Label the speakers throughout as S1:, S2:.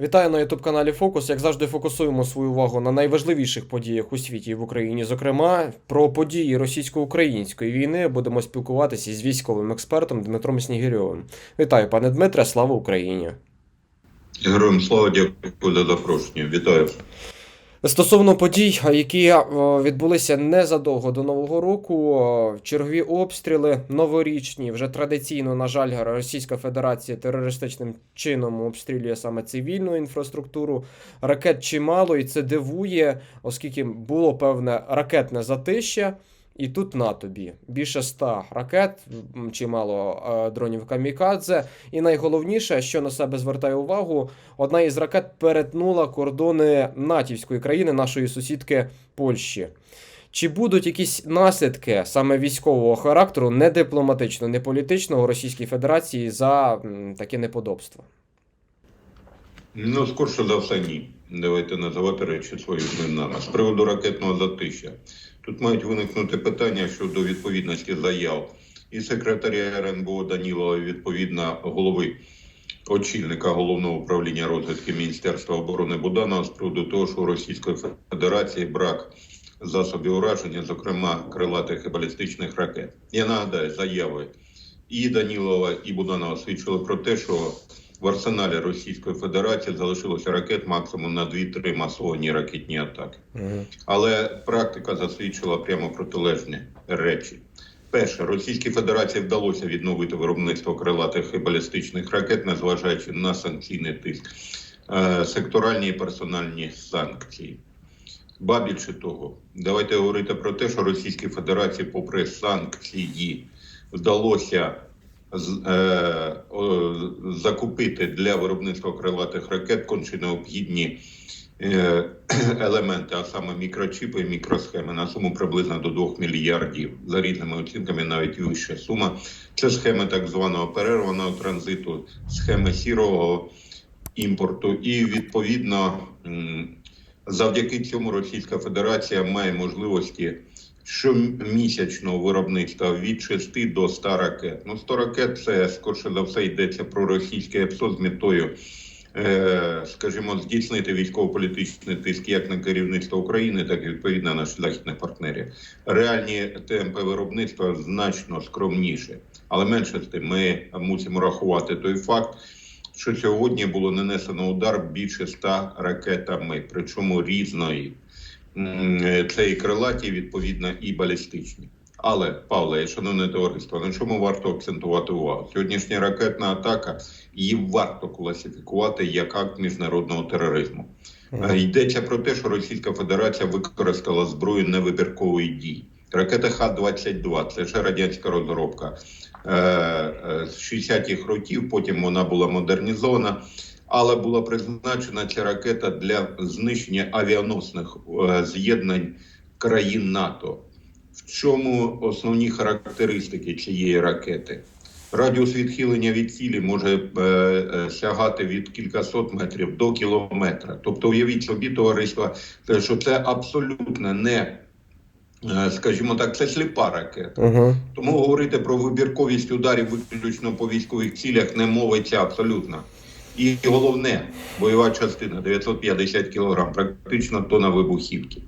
S1: Вітаю на youtube каналі Фокус. Як завжди, фокусуємо свою увагу на найважливіших подіях у світі і в Україні. Зокрема, про події російсько-української війни будемо спілкуватися з військовим експертом Дмитром Снігирьовим. Вітаю, пане Дмитре, слава Україні!
S2: Героям слава дякую за запрошення. Вітаю.
S1: Стосовно подій, які відбулися незадовго до Нового року, чергові обстріли новорічні, вже традиційно, на жаль, Російська Федерація терористичним чином обстрілює саме цивільну інфраструктуру. Ракет чимало, і це дивує, оскільки було певне ракетне затища. І тут на тобі більше ста ракет, чимало е, дронів камікадзе. І найголовніше, що на себе звертає увагу, одна із ракет перетнула кордони натівської країни, нашої сусідки Польщі. Чи будуть якісь наслідки саме військового характеру, не дипломатичного, не політичного Російській Федерації за таке неподобство?
S2: Ну, скорше за все, ні. Давайте називати речі своїми іменами. З приводу ракетного затища. Тут мають виникнути питання щодо відповідності заяв і секретаря РНБО Данілова, відповідно голови очільника головного управління розвідки Міністерства оборони Буданова з приводу того, що у Російської Федерації брак засобів ураження, зокрема крилатих і балістичних ракет. Я нагадаю, заяви і Данілова, і Буданова свідчили про те, що в арсеналі Російської Федерації залишилося ракет максимум на 2-3 масовані ракетні атаки.
S1: Угу.
S2: Але практика засвідчила прямо протилежні речі. Перше, Російській Федерації вдалося відновити виробництво крилатих і балістичних ракет, незважаючи на санкційний тиск, е, секторальні і персональні санкції. Ба більше того, давайте говорити про те, що Російській Федерації, попри санкції, вдалося закупити для виробництва крилатих ракет конче необхідні е, елементи, а саме мікрочіпи і мікросхеми на суму приблизно до 2 мільярдів. За різними оцінками, навіть вища сума. Це схеми так званого перерваного транзиту, схеми сірого імпорту, і відповідно завдяки цьому Російська Федерація має можливості щомісячного виробництва від 6 до 100 ракет. Ну, 100 ракет це скорше за все йдеться про російське ЕПСО з метою, е, скажімо, здійснити військово-політичний тиск як на керівництво України, так і відповідно на наших західних партнерів. Реальні темпи виробництва значно скромніше, але менше з тим ми мусимо рахувати той факт. Що сьогодні було нанесено удар більше ста ракетами, причому різної. М, Це і крилаті, відповідно, і балістичні. Але, Павле, шановне товариство, на чому варто акцентувати увагу? Сьогоднішня ракетна атака її варто класифікувати як акт міжнародного тероризму. Е, Йдеться про те, що Російська Федерація використала зброю невибіркової дії. Ракета Х-22 це ще радянська розробка е, е, з 60-х років. Потім вона була модернізована, але була призначена ця ракета для знищення авіаносних е, з'єднань країн НАТО. В чому основні характеристики цієї ракети? Радіус відхилення від цілі може е, е, сягати від кількасот метрів до кілометра. Тобто, уявіть собі, товариство, що це абсолютно не, скажімо так, це сліпа ракета.
S1: Угу.
S2: Тому говорити про вибірковість ударів виключно по військових цілях не мовиться абсолютно. І головне, бойова частина 950 кг, практично тонна вибухівки.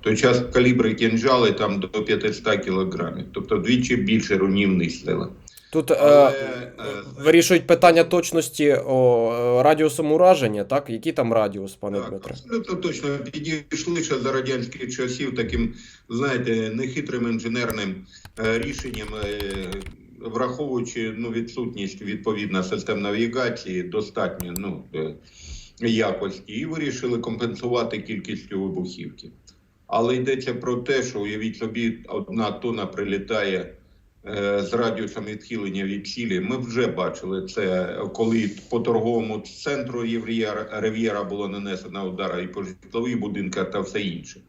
S2: Той час калібри кінжали там до 500 кг, тобто вдвічі більше руйнівної сили.
S1: Тут е,
S2: Але, е,
S1: вирішують питання точності о, радіусом ураження, так? Який там радіус, пане
S2: Так,
S1: Дмитре?
S2: абсолютно точно підійшли ще за радянських часів таким, знаєте, нехитрим інженерним е, рішенням, е, враховуючи ну, відсутність відповідно систем навігації, достатньо ну, е, якості, і вирішили компенсувати кількістю вибухівки. Але йдеться про те, що уявіть собі, одна тонна прилітає е, з радіусом відхилення від цілі. Ми вже бачили це, коли по торговому центру Рев'єра було нанесено удар і по житлових будинках та все інше.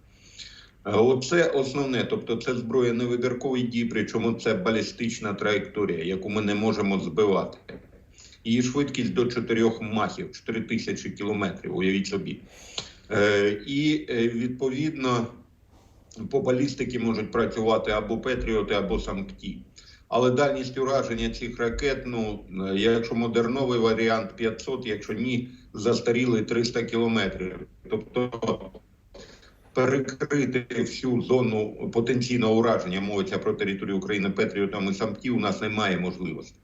S2: Оце основне, тобто це зброя невибіркової дії, причому це балістична траєкторія, яку ми не можемо збивати. Її швидкість до 4 махів, 4 тисячі кілометрів, уявіть собі. Е, і е, відповідно по балістики можуть працювати або Петріоти, або Самкті. Але дальність ураження цих ракет, ну якщо модерновий варіант 500, якщо ні, застарілий 300 кілометрів. Тобто перекрити всю зону потенційного ураження мовиться про територію України Петріотами самті у нас немає можливості.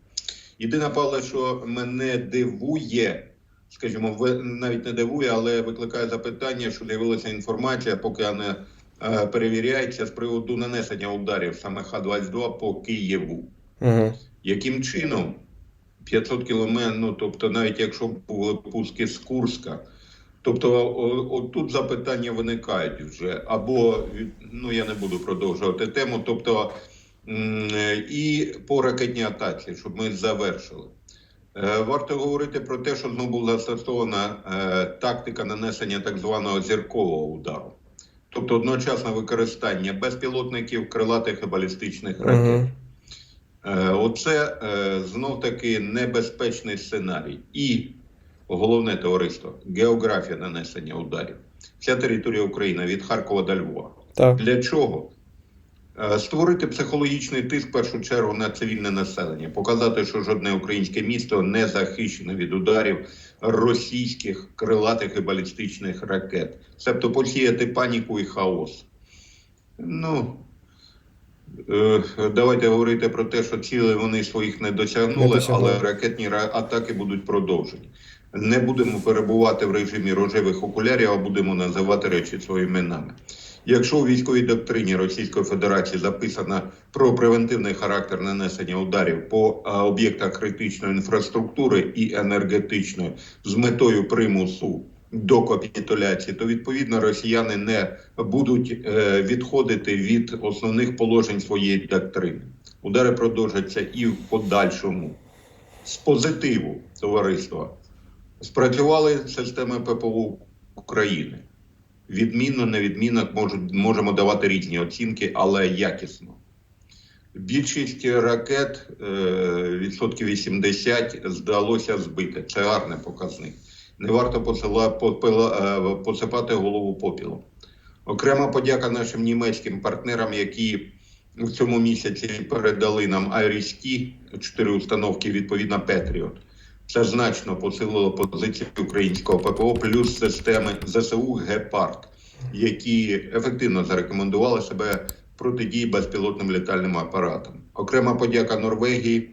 S2: Єдине, Павле, що мене дивує, скажімо, навіть не дивує, але викликає запитання, що з'явилася інформація, поки вона е, перевіряється з приводу нанесення ударів саме Х-22 по Києву.
S1: Угу.
S2: Яким чином 500 кілометрів, ну тобто, навіть якщо були пуски з Курська, тобто о- от тут запитання виникають вже, або ну я не буду продовжувати тему, тобто і по ракетній атаці, щоб ми завершили. Е, Варто говорити про те, що знову була застосована е, тактика нанесення так званого зіркового удару, тобто одночасне використання безпілотників, крилатих і балістичних ракет.
S1: Угу.
S2: Е, Оце знов таки небезпечний сценарій. І головне товариство географія нанесення ударів. Вся територія України від Харкова до Львова.
S1: Так.
S2: Для чого? Е, Створити психологічний тиск в першу чергу на цивільне населення, показати, що жодне українське місто не захищене від ударів російських крилатих і балістичних ракет, себто посіяти паніку і хаос. Ну, Е, Давайте говорити про те, що цілей вони своїх не досягнули,
S1: Не досягнули.
S2: але ракетні атаки будуть продовжені. Не будемо перебувати в режимі рожевих окулярів, а будемо називати речі своїми іменами. Якщо у військовій доктрині Російської Федерації записано про превентивний характер нанесення ударів по об'єктах критичної інфраструктури і енергетичної з метою примусу до капітуляції, то відповідно росіяни не будуть е, відходити від основних положень своєї доктрини. Удари продовжаться і в подальшому. З позитиву товариства спрацювали системи ППО України. Відмінно, невідмінно можуть- можемо давати різні оцінки, але якісно. Більшість ракет, е, відсотків 80, здалося збити. Це гарний показник. Не варто посила, попила, е, посипати голову попілом. Окрема подяка нашим німецьким партнерам, які в цьому місяці передали нам Айріс-Ті, чотири установки, відповідно, Петріот. Це значно посилило позицію українського ППО, плюс системи ЗСУ Гепард, які ефективно зарекомендували себе протидії безпілотним літальним апаратам. Окрема подяка Норвегії,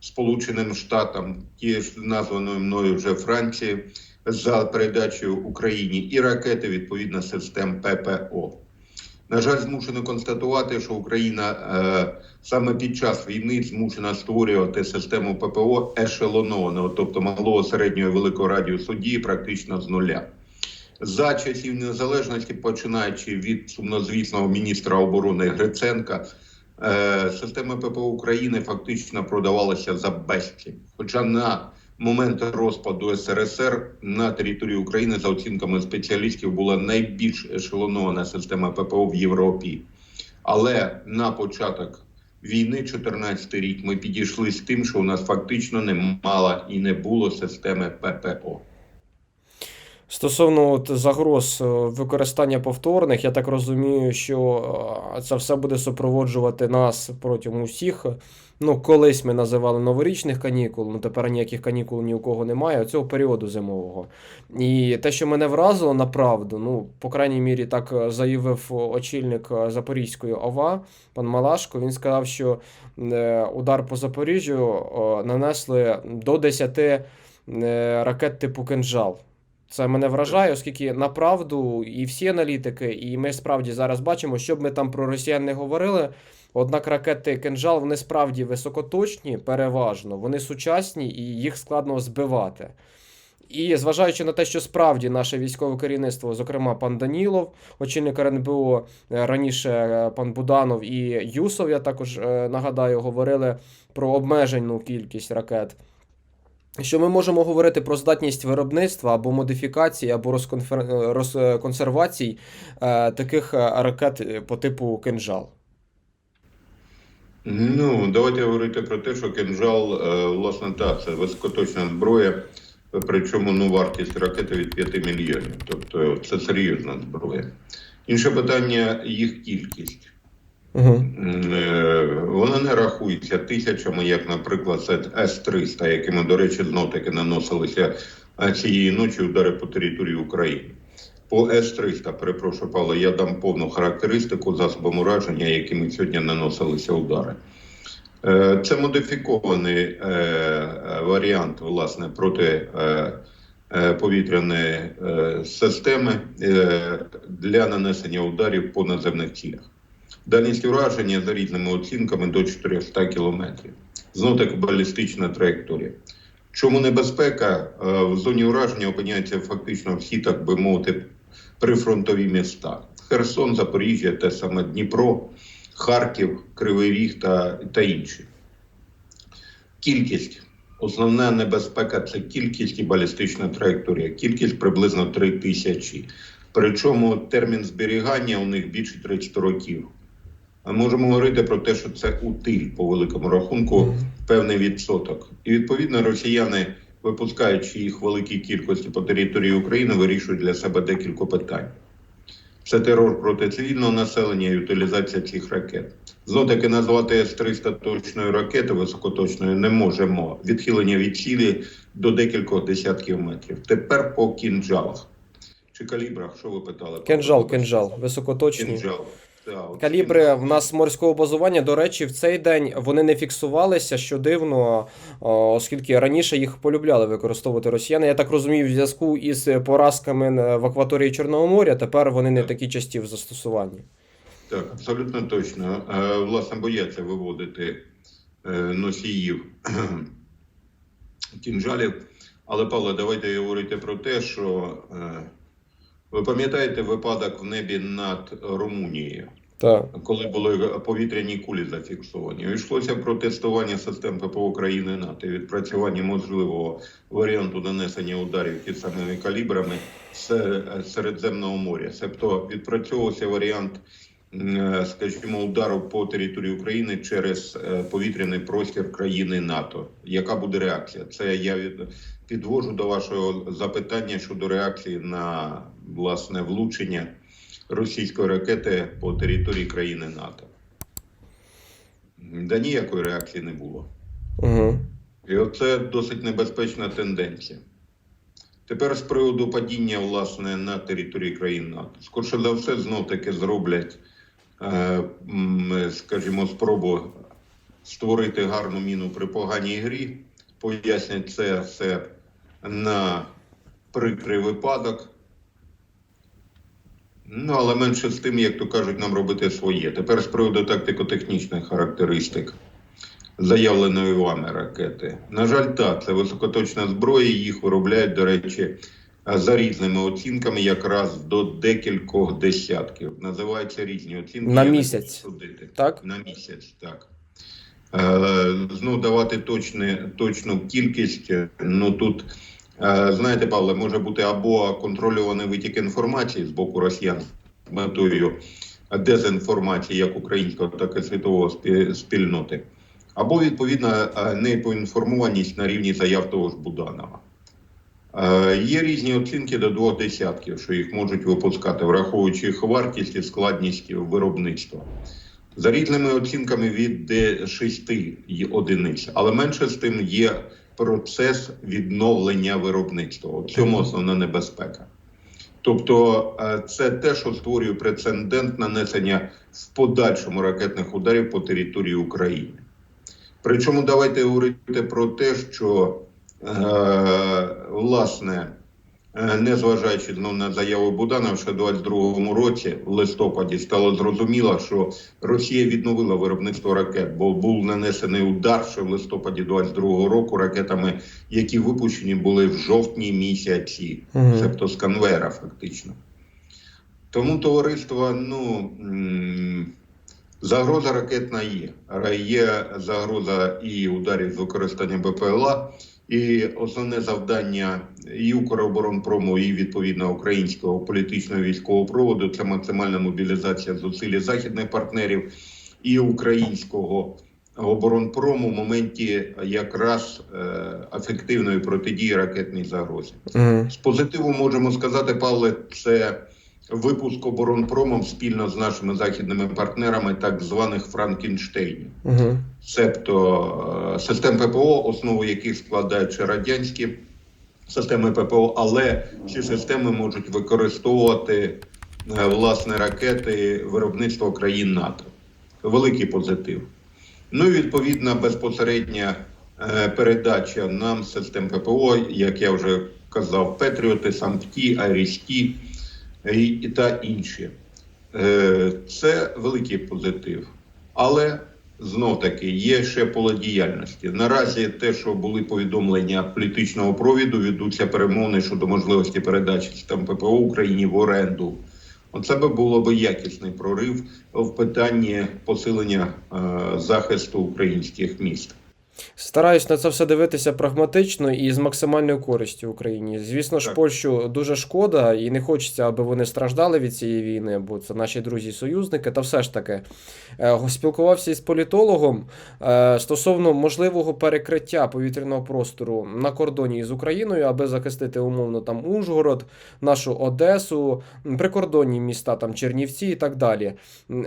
S2: Сполученим Штатам, ж названої мною вже Франції, за передачу Україні і ракети відповідно систем ППО. На жаль, змушено констатувати, що Україна е, саме під час війни змушена створювати систему ППО ешелонованого, тобто малого, середнього великого радіусу дії, практично з нуля. За часів незалежності, починаючи від сумнозвісного міністра оборони Гриценка, е, системи ППО України фактично продавалися за безцінь. Хоча на момент розпаду СРСР на території України, за оцінками спеціалістів, була найбільш ешелонована система ППО в Європі. Але на початок війни, 14 рік, ми підійшли з тим, що у нас фактично не мала і не було системи ППО.
S1: Стосовно от загроз е, використання повторних, я так розумію, що е, це все буде супроводжувати нас протягом усіх. Ну, колись ми називали новорічних канікул, ну тепер ніяких канікул ні у кого немає, цього періоду зимового. І те, що мене вразило направду, ну, по крайній мірі, так е, заявив очільник Запорізької ОВА, пан Малашко, він сказав, що удар по Запоріжжю нанесли до 10 е, ракет типу кинжал. Це мене вражає, оскільки направду і всі аналітики, і ми справді зараз бачимо, що б ми там про росіян не говорили. Однак ракети кинжал вони справді високоточні, переважно, вони сучасні і їх складно збивати. І зважаючи на те, що справді наше військове керівництво, зокрема пан Данілов, очільник РНБО, е, раніше е, пан Буданов і Юсов, я також е, нагадаю, говорили про обмежену кількість ракет. Що ми можемо говорити про здатність виробництва або модифікації, або розконфер... е, розконсервацій е, таких е, ракет е, по типу кинжал.
S2: Ну, давайте говорити про те, що кинжал, е, власне, так, це високоточна зброя, причому ну, вартість ракети від 5 мільйонів. Тобто це серйозна зброя. Інше питання їх кількість.
S1: Угу.
S2: М, Вона не рахується тисячами, як, наприклад, С-300, якими, до речі, знов таки наносилися цієї ночі удари по території України. По С-300, перепрошую, Павло, я дам повну характеристику засобам ураження, якими сьогодні наносилися удари. Е, Це модифікований е, варіант власне проти повітряної системи для нанесення ударів по наземних цілях. Дальність ураження за різними оцінками до 400 кілометрів. Знов таки балістична траєкторія. Чому небезпека Е, в зоні ураження опиняються фактично всі, так би мовити, прифронтові міста: Херсон, Запоріжжя, те саме Дніпро, Харків, Кривий Ріг та, та інші. Кількість. Основна небезпека це кількість і балістична траєкторія. Кількість приблизно 3 тисячі. Причому термін зберігання у них більше 30 років. Можемо говорити про те, що це утиль по великому рахунку певний відсоток. І відповідно росіяни, випускаючи їх великій кількості по території України, вирішують для себе декілька питань. Це терор проти цивільного населення і утилізація цих ракет. Знов таки назвати С-300 точною ракетою високоточною не можемо. Відхилення від цілі до декількох десятків метрів. Тепер по кінжалах. Чи калібрах, що ви питали?
S1: Кинжал, кинжал, високоточні.
S2: Кінжал.
S1: Калібри в нас морського базування. До речі, в цей день вони не фіксувалися, що дивно, оскільки раніше їх полюбляли використовувати росіяни. Я так розумію, в зв'язку із поразками в акваторії Чорного моря тепер вони не такі часті в застосуванні.
S2: Так, абсолютно точно. Е, Власне, бояться виводити е, носіїв кінжалів. Але, Павло, давайте говорити про те, що е, ви пам'ятаєте випадок в небі над Румунією,
S1: Так.
S2: коли були повітряні кулі зафіксовані. Йшлося про тестування систем ППО країни НАТО і відпрацювання можливого варіанту нанесення ударів ті самими калібрами з Середземного моря. Себто відпрацьовувався варіант, скажімо, удару по території України через е, повітряний простір країни НАТО. Яка буде реакція? Це я підвожу до вашого запитання щодо реакції на власне влучення російської ракети по території країни НАТО. Да ніякої реакції не було.
S1: Угу.
S2: І оце досить небезпечна тенденція. Тепер з приводу падіння власне на території країн НАТО. Скорше за все, знов таки зроблять, е, скажімо, спробу створити гарну міну при поганій грі. Пояснять це все на прикрий випадок. Ну, але менше з тим, як то кажуть, нам робити своє. Тепер з приводу тактико-технічних характеристик заявленої вами ракети. На жаль, так, це високоточна зброя, їх виробляють, до речі, за різними оцінками, якраз до декількох десятків. Називаються різні оцінки.
S1: На місяць.
S2: судити.
S1: Так?
S2: На місяць, так. Е, Знову давати точне, точну кількість. Ну тут, е, знаєте, Павле, може бути або контрольований витік інформації з боку росіян метою дезінформації як українського, так і світового спільноти, або відповідно е, непоінформованість на рівні заяв того ж Буданова. Е, Є різні оцінки до двох десятків, що їх можуть випускати, враховуючи їх вартість і складність виробництва. За різними оцінками від 6 одиниць, але менше з тим є процес відновлення виробництва. У цьому основна небезпека. Тобто, е, це те, що створює прецедент нанесення в подальшому ракетних ударів по території України. Причому давайте говорити про те, що власне, е, незважаючи знов на заяву Буданова, що в 22-му році, в листопаді, стало зрозуміло, що Росія відновила виробництво ракет, бо був нанесений удар ще в листопаді 22-го року ракетами, які випущені були в жовтні місяці, тобто з конвейера, фактично. Тому товариство, ну. Загроза ракетна є. Є загроза і ударів з використанням БПЛА. І основне завдання і Укроборонпрому, і відповідно українського політичного військового проводу це максимальна мобілізація зусиль західних партнерів і українського оборонпрому в моменті якраз е, ефективної протидії ракетній загрозі.
S1: Угу.
S2: З позитиву можемо сказати, Павле, це випуск оборонпромом спільно з нашими західними партнерами так званих Франкенштейнів.
S1: Угу.
S2: Себто е, систем ППО, основу яких складають ще радянські системи ППО, але ці системи можуть використовувати е, власне ракети виробництва країн НАТО. Великий позитив. Ну і відповідна безпосередня е, передача нам систем ППО, як я вже казав, Петріоти, Сампті, Арісті і та інші. Е, Це великий позитив. Але знов таки є ще поле діяльності. Наразі те, що були повідомлення політичного провіду, ведуться перемовини щодо можливості передачі там ППО Україні в оренду. Оце би було би якісний прорив в питанні посилення е, захисту українських міст.
S1: Стараюсь на це все дивитися прагматично і з максимальною користю Україні. Звісно ж,
S2: Так.
S1: Польщу дуже шкода, і не хочеться, аби вони страждали від цієї війни, бо це наші друзі і союзники. Та все ж таки е, спілкувався із політологом е, стосовно можливого перекриття повітряного простору на кордоні із Україною, аби захистити умовно там Ужгород, нашу Одесу, прикордонні міста, там Чернівці і так далі.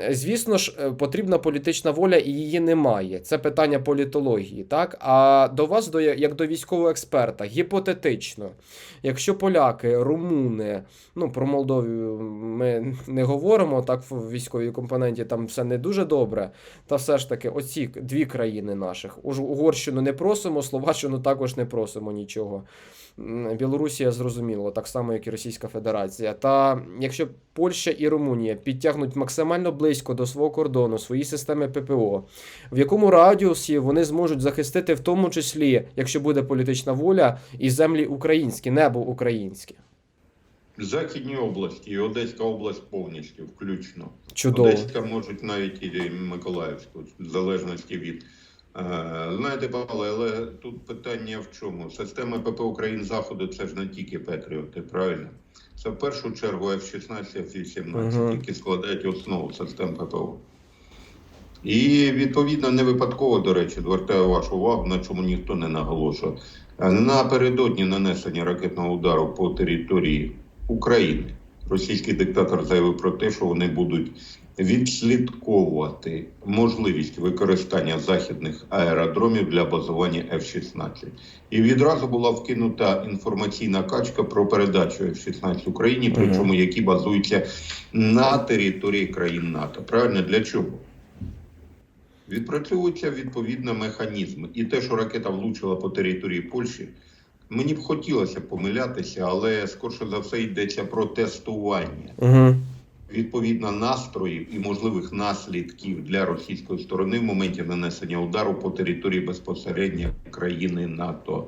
S1: Звісно ж, е, потрібна політична воля, і її немає. Це питання політології, так? А до вас, до як до військового експерта, гіпотетично, якщо поляки, румуни, ну про Молдовію ми не говоримо, так в військовій компоненті там все не дуже добре. Та все ж таки, оці дві країни наших. Уж Угорщину не просимо, Словаччину також не просимо нічого. Білорусія зрозуміло, так само, як і Російська Федерація. Та якщо Польща і Румунія підтягнуть максимально близько до свого кордону свої системи ППО, в якому радіусі вони зможуть захистити, в тому числі, якщо буде політична воля, і землі українські, небо українське.
S2: Західні області і Одеська область повністю включно.
S1: Чудово.
S2: Одеська можуть навіть і Миколаївську, в залежності від. Е, Знаєте, Павле, але тут питання в чому? Система ППО України Заходу це ж не тільки Петріоти, правильно? Це в першу чергу F-16, F-18,
S1: Мгм.
S2: які складають основу систем ППО. І відповідно не випадково, до речі, звертаю вашу увагу, на чому ніхто не наголошує. Напередодні нанесення ракетного удару по території України російський диктатор заявив про те, що вони будуть відслідковувати можливість використання західних аеродромів для базування F-16. І відразу була вкинута інформаційна качка про передачу F-16 Україні, причому які базуються на території країн НАТО. Правильно для чого? Відпрацьовуються відповідно механізми. І те, що ракета влучила по території Польщі, мені б хотілося помилятися, але скорше за все йдеться про тестування
S1: Угу.
S2: Відповідно настроїв і можливих наслідків для російської сторони в моменті нанесення удару по території безпосередньо країни НАТО.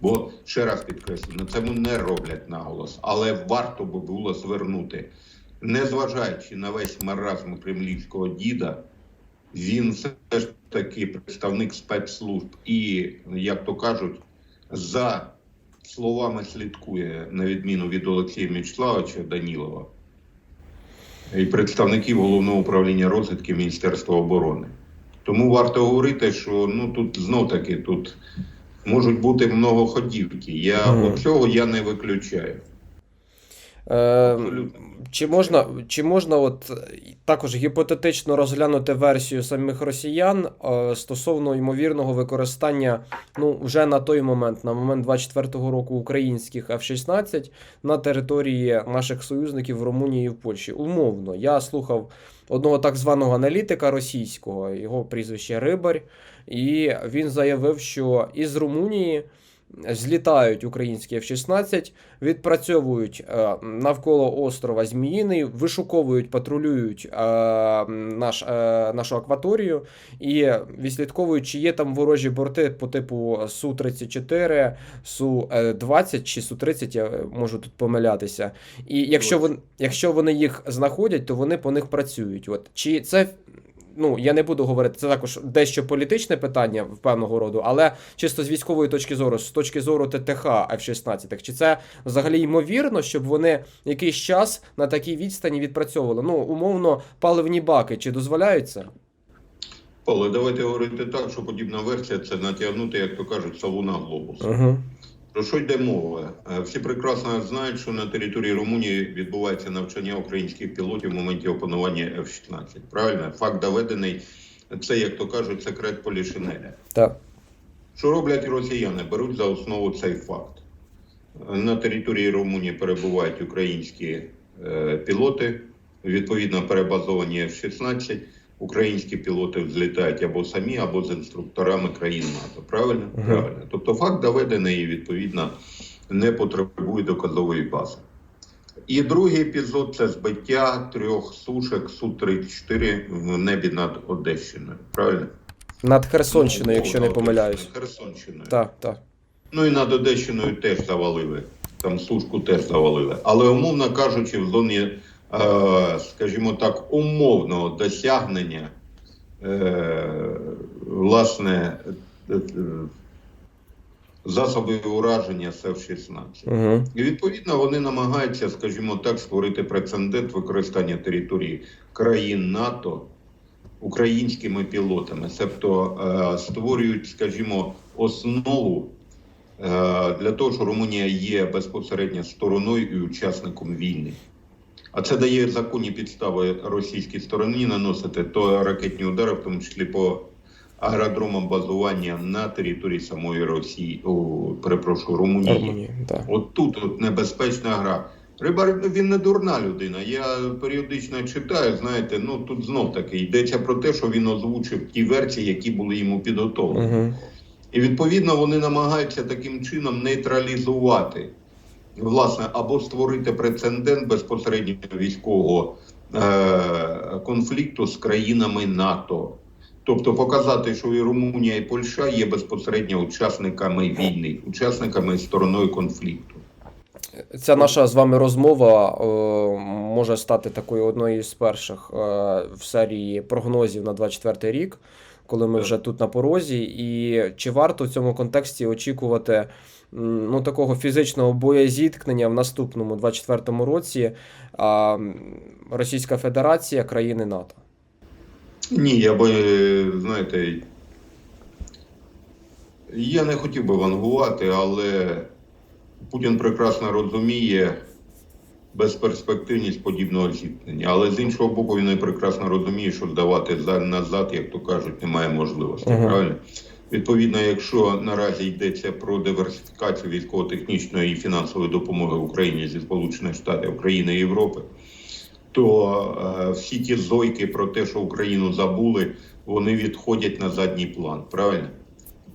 S2: Бо ще раз підкреслю, на цьому не роблять наголос, але варто би було звернути, незважаючи на весь маразм кремлівського діда, він все ж таки представник спецслужб і, як то кажуть, за словами слідкує на відміну від Олексія Мічславовича Данілова і представників головного управління розвідки Міністерства оборони. Тому варто говорити, що ну тут знов таки тут можуть бути многоходівки. Я
S1: mm.
S2: от цього я не виключаю.
S1: Е,
S2: Абсолютно.
S1: чи можна, чи можна от е, також гіпотетично розглянути версію самих росіян е, стосовно ймовірного використання ну, вже на той момент, на момент 24-го року українських F-16 на території наших союзників в Румунії і в Польщі? Умовно, я слухав одного так званого аналітика російського, його прізвище Рибарь, і він заявив, що із Румунії злітають українські F-16, відпрацьовують е, навколо острова Зміїний, вишуковують, патрулюють е, наш, е, нашу акваторію і відслідковують, чи є там ворожі борти по типу Су-34, Су-20 чи Су-30, я можу тут помилятися. І якщо, вон, якщо вони їх знаходять, то вони по них працюють. От. Чи це. Ну, я не буду говорити, це також дещо політичне питання в певного роду, але чисто з військової точки зору, з точки зору ТТХ F-16, чи це взагалі ймовірно, щоб вони якийсь час на такій відстані відпрацьовували? Ну, умовно, паливні баки, чи дозволяють це?
S2: Але давайте говорити так, що подібна версія це натягнути, як то кажуть, сову на глобус.
S1: Угу.
S2: Про що йде мова? Е, Всі прекрасно знають, що на території Румунії відбувається навчання українських пілотів в моменті опанування F-16. Правильно? Факт доведений. Це, як то кажуть, секрет Полішинеля.
S1: Так.
S2: Що роблять росіяни? Беруть за основу цей факт. На території Румунії перебувають українські е, пілоти, відповідно перебазовані F-16. Українські пілоти взлітають або самі, або з інструкторами країн НАТО. Правильно?
S1: Мгм.
S2: Правильно. Тобто факт доведений і відповідно не потребує доказової бази. І другий епізод це збиття трьох сушек Су-34 в небі над Одещиною. Правильно?
S1: Над Херсонщиною, якщо не
S2: Над
S1: помиляюсь.
S2: Херсонщиною.
S1: Так, так.
S2: Ну і над Одещиною теж завалили. Там сушку теж завалили. Але умовно кажучи, в зоні, скажімо так, умовного досягнення, е, власне, е, е, засоби ураження СФ-16.
S1: Угу.
S2: І відповідно вони намагаються, скажімо так, створити прецедент використання території країн НАТО українськими пілотами, тобто е, створюють, скажімо, основу е, для того, що Румунія є безпосередньо стороною і учасником війни. А це дає законні підстави російській стороні наносити то ракетні удари, в тому числі по аеродромам базування на території самої Росії, о, перепрошую, Румунії.
S1: Румунії, так.
S2: От тут от небезпечна гра. Рибар ну, він не дурна людина. Я періодично читаю, знаєте, ну тут знов таки йдеться про те, що він озвучив ті версії, які були йому підготовлені.
S1: Угу.
S2: І відповідно вони намагаються таким чином нейтралізувати, власне, або створити прецедент безпосередньо військового е- конфлікту з країнами НАТО. Тобто показати, що і Румунія, і Польща є безпосередньо учасниками війни, учасниками і стороною конфлікту.
S1: Ця наша з вами розмова е, може стати такою одною з перших е, в серії прогнозів на 24 рік, коли ми вже тут на порозі. І чи варто в цьому контексті очікувати ну, такого фізичного боєзіткнення в наступному 24 році а, Російська Федерація, країни НАТО?
S2: Ні, я би, знаєте, я не хотів би вангувати, але Путін прекрасно розуміє безперспективність подібного зіткнення. Але з іншого боку, він і прекрасно розуміє, що здавати назад, як то кажуть, немає можливості.
S1: Ага.
S2: Відповідно, якщо наразі йдеться про диверсифікацію військово-технічної і фінансової допомоги Україні зі Сполучених Штатів, України і Європи, то е, всі ті зойки про те, що Україну забули, вони відходять на задній план. Правильно?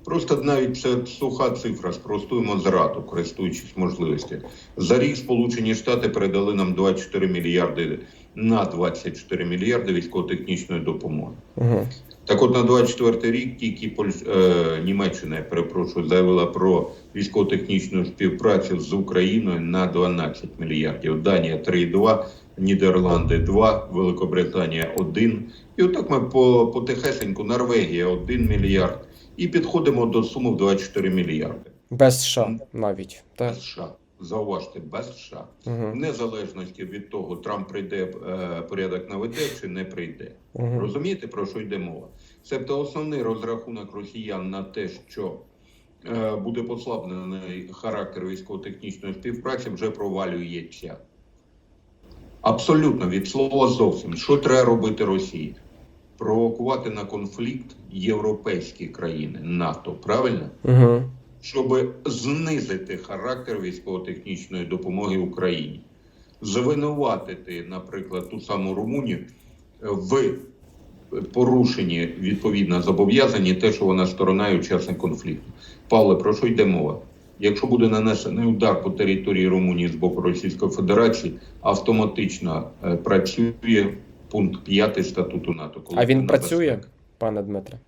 S2: Просто навіть це суха цифра, спростуємо зраду, користуючись можливістю. За рік Сполучені Штати передали нам 24 мільярди на 24 мільярди військово-технічної допомоги.
S1: Угу.
S2: Так от на 24 рік тільки Поль... е, Німеччина, я перепрошую, заявила про військово-технічну співпрацю з Україною на 12 мільярдів. Данія 3,2, Нідерланди 2, Великобританія 1. І отак ми по, потихесеньку, Норвегія 1 мільярд. І підходимо до суми в 24 мільярди.
S1: Без США навіть.
S2: Без США. Зауважте, без США.
S1: Угу.
S2: В незалежності від того, Трамп прийде е, порядок наведе чи не прийде.
S1: Угу.
S2: Розумієте, про що йде мова? Тобто основний розрахунок росіян на те, що е, буде послаблений характер військово-технічної співпраці, вже провалюється. Абсолютно від слова зовсім. Що треба робити Росії? Провокувати на конфлікт європейські країни НАТО, правильно?
S1: Угу.
S2: Щоб знизити характер військово-технічної допомоги Україні, звинуватити, наприклад, ту саму Румунію в порушенні відповідно зобов'язані, те, що вона сторона і учасник конфлікту. Павле, про що йде мова? Якщо буде нанесений удар по території Румунії з боку Російської Федерації, автоматично е, працює пункт 5 статуту НАТО.
S1: А він працює, пане Дмитре?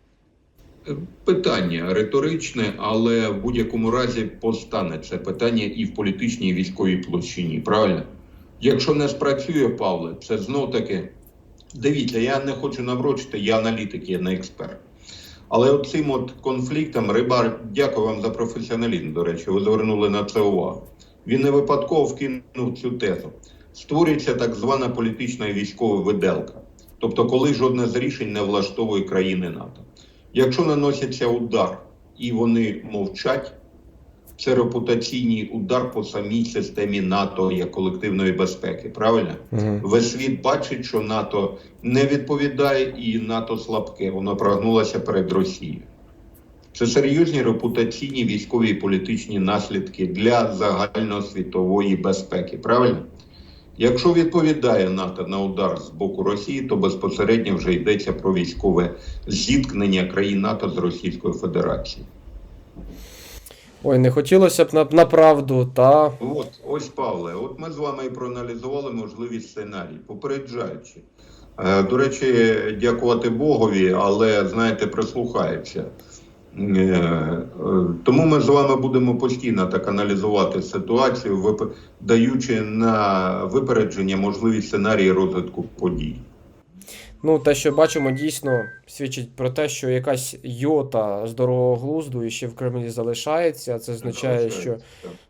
S2: Питання риторичне, але в будь-якому разі постане це питання і в політичній, і військовій площині. Правильно? Якщо не спрацює, Павле, це знов таки. Дивіться, я не хочу наврочити, я аналітик, я не експерт. Але оцим от конфліктом Рибар, дякую вам за професіоналізм, до речі, ви звернули на це увагу. Він не випадково вкинув цю тезу. Створюється так звана політична і військова виделка. Тобто, коли жодне з рішень не влаштовує країни НАТО. Якщо наноситься удар і вони мовчать, це репутаційний удар по самій системі НАТО як колективної безпеки. Правильно?
S1: Угу.
S2: Весь світ бачить, що НАТО не відповідає і НАТО слабке. Воно прогнулося перед Росією. Це серйозні репутаційні військові і політичні наслідки для загальносвітової безпеки. Правильно? Якщо відповідає НАТО на удар з боку Росії, то безпосередньо вже йдеться про військове зіткнення країн НАТО з Російською Федерацією.
S1: Ой, не хотілося б на, на правду, та
S2: От, ось Павле, от ми з вами і проаналізували можливі сценарії, попереджаючи. Е, До речі, дякувати Богові, але знаєте, прислухаються. Е, е, Тому ми з вами будемо постійно так аналізувати ситуацію, даючи на випередження можливі сценарії розвитку подій.
S1: ну те, що бачимо, дійсно свідчить про те, що якась йота здорового глузду і ще в Кремлі залишається. Це означає, що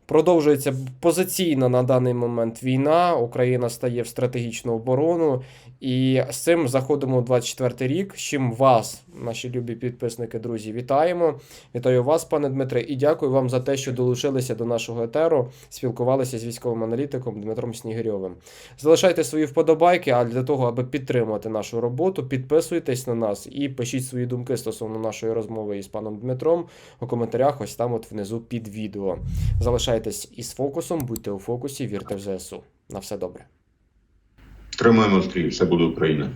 S1: Продовжується позиційна на даний момент війна. Україна стає в стратегічну оборону, і з цим заходимо у 24 рік. З чим вас, наші любі підписники, друзі, вітаємо. Вітаю вас, пане Дмитре, і дякую вам за те, що долучилися до нашого етеру, спілкувалися з військовим аналітиком Дмитром Снігирьовим. Залишайте свої вподобайки, а для того, аби підтримувати нашу роботу, підписуйтесь на нас і пишіть свої думки стосовно нашої розмови із паном Дмитром у коментарях. Ось там, от внизу під відео. Залишайтесь із фокусом, будьте у фокусі, вірте в ЗСУ. На все добре.
S2: Тримаємо стрій, все буде Україна.